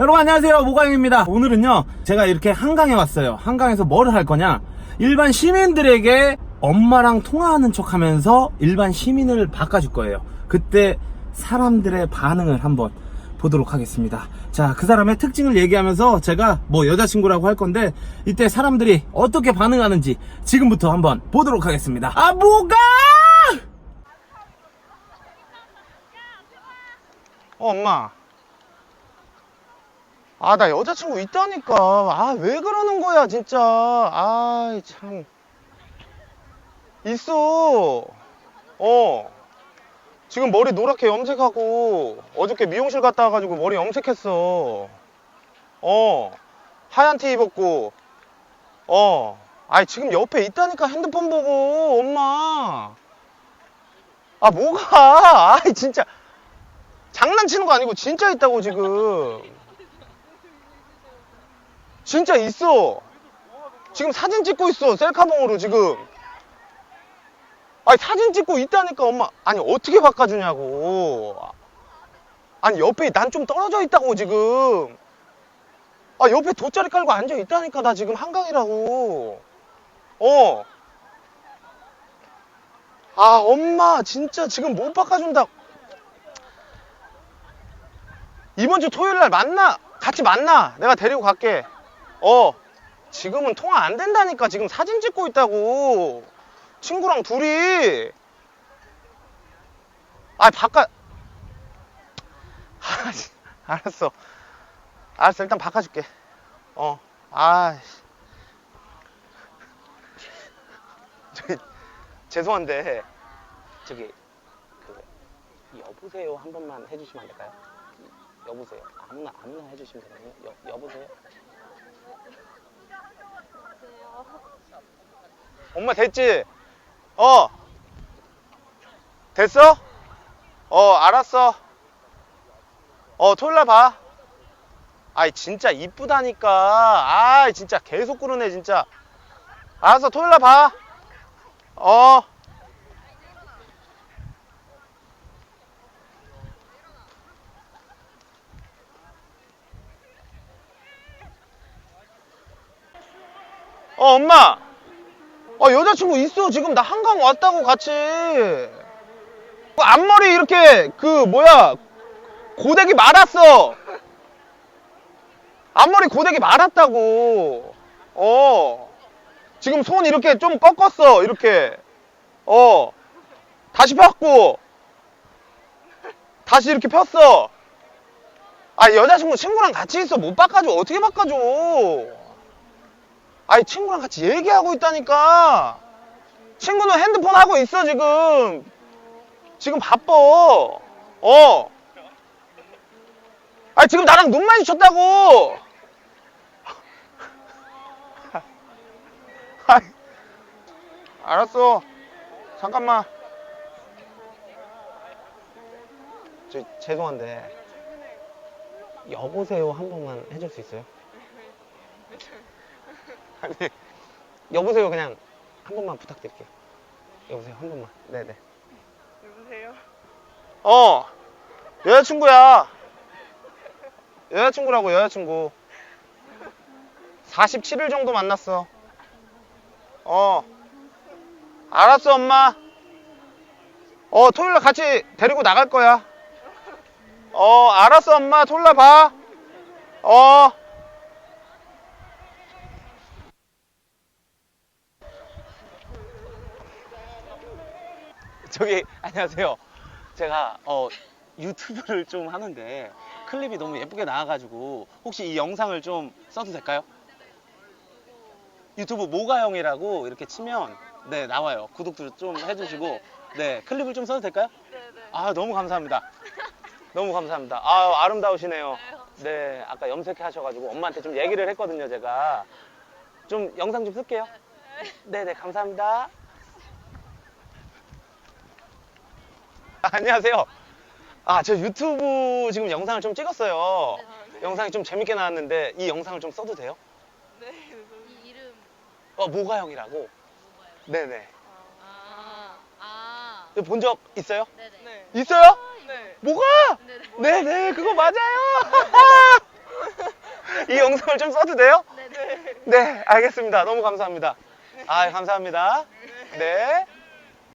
여러분 안녕하세요. 모가영입니다. 오늘은요 제가 이렇게 한강에 왔어요. 한강에서 뭐를 할 거냐? 일반 시민들에게 엄마랑 통화하는 척 하면서 일반 시민을 바꿔줄 거예요. 그때 사람들의 반응을 한번 보도록 하겠습니다. 자 그 사람의 특징을 얘기하면서 제가 뭐 여자친구라고 할 건데 이때 사람들이 어떻게 반응하는지 지금부터 한번 보도록 하겠습니다. 아 뭐가 어, 엄마. 아, 나 여자친구 있다니까. 아, 왜 그러는 거야, 진짜. 아, 참. 있어. 어. 지금 머리 노랗게 염색하고, 어저께 미용실 갔다 와가지고 머리 염색했어. 어. 하얀 티 입었고, 어. 아이, 지금 옆에 있다니까, 핸드폰 보고, 엄마. 아, 뭐가. 아이, 진짜. 장난치는 거 아니고 진짜 있다고 지금 진짜 있어. 지금 사진 찍고 있어 셀카봉으로 지금. 아니 사진 찍고 있다니까 엄마. 아니 어떻게 바꿔주냐고. 아니 옆에 난 좀 떨어져 있다고 지금. 아 옆에 돗자리 깔고 앉아 있다니까 나 지금 한강이라고. 어. 아 엄마 진짜 지금 못 바꿔준다. 이번 주 토요일 날 만나? 같이 만나. 내가 데리고 갈게 어 지금은 통화 안 된다니까 지금 사진 찍고 있다고 친구랑 둘이 아 바꿔 아, 씨, 알았어 알았어 일단 바꿔줄게 어아 저기 죄송한데 저기 그 여보세요 한 번만 해주시면 안 될까요? 여보세요. 아무나 아무나 해주시면 되거든요. 여, 여보세요. 엄마 됐지? 어. 됐어? 어 알았어. 어 토요일 날 봐. 아이 진짜 이쁘다니까. 아이 진짜 계속 그러네 진짜. 알았어 토요일 날 봐. 어. 어, 엄마. 어, 여자친구 있어. 지금 나 한강 왔다고 같이. 그 앞머리 이렇게, 그, 뭐야. 고데기 말았어. 앞머리 고데기 말았다고. 어. 지금 손 이렇게 좀 꺾었어. 이렇게. 어. 다시 폈고. 다시 이렇게 폈어. 아, 여자친구 친구랑 같이 있어. 못 바꿔줘. 어떻게 바꿔줘. 아니 친구랑 같이 얘기하고 있다니까. 친구는 핸드폰 하고 있어 지금. 지금 바빠. 어. 아니 지금 나랑 눈 마주쳤다고. 아이, 알았어. 잠깐만. 저 죄송한데. 여보세요 한 번만 해줄 수 있어요? 아니, 여보세요 그냥 한 번만 부탁드릴게요. 여보세요 한 번만. 네네. 여보세요? 어 여자친구야. 여자친구라고 여자친구. 47일 정도 만났어. 어. 알았어 엄마. 어 토요일 날 같이 데리고 나갈 거야. 어 알았어 엄마 토요일 날 봐. 어. 저기 안녕하세요. 제가 어, 유튜브를 좀 하는데 클립이 너무 예쁘게 나와가지고 혹시 이 영상을 좀 써도 될까요? 유튜브 모가영이라고 이렇게 치면 네 나와요. 구독도 좀 해주시고 네 클립을 좀 써도 될까요? 네네. 아 너무 감사합니다. 너무 감사합니다. 아 아름다우시네요. 네 아까 염색해 하셔가지고 엄마한테 좀 얘기를 했거든요 제가 좀 영상 좀 쓸게요. 네네 감사합니다. 안녕하세요. 아, 저 유튜브 지금 영상을 좀 찍었어요. 네. 영상이 좀 재밌게 나왔는데 이 영상을 좀 써도 돼요? 네. 이 이름 어, 모가 형이라고. 네네. 아. 아. 본 적 있어요? 네네. 네. 있어요? 네. 뭐가? 네네. 네네, 그거 맞아요. 이 영상을 좀 써도 돼요? 네네. 네, 알겠습니다. 너무 감사합니다. 아, 감사합니다. 네.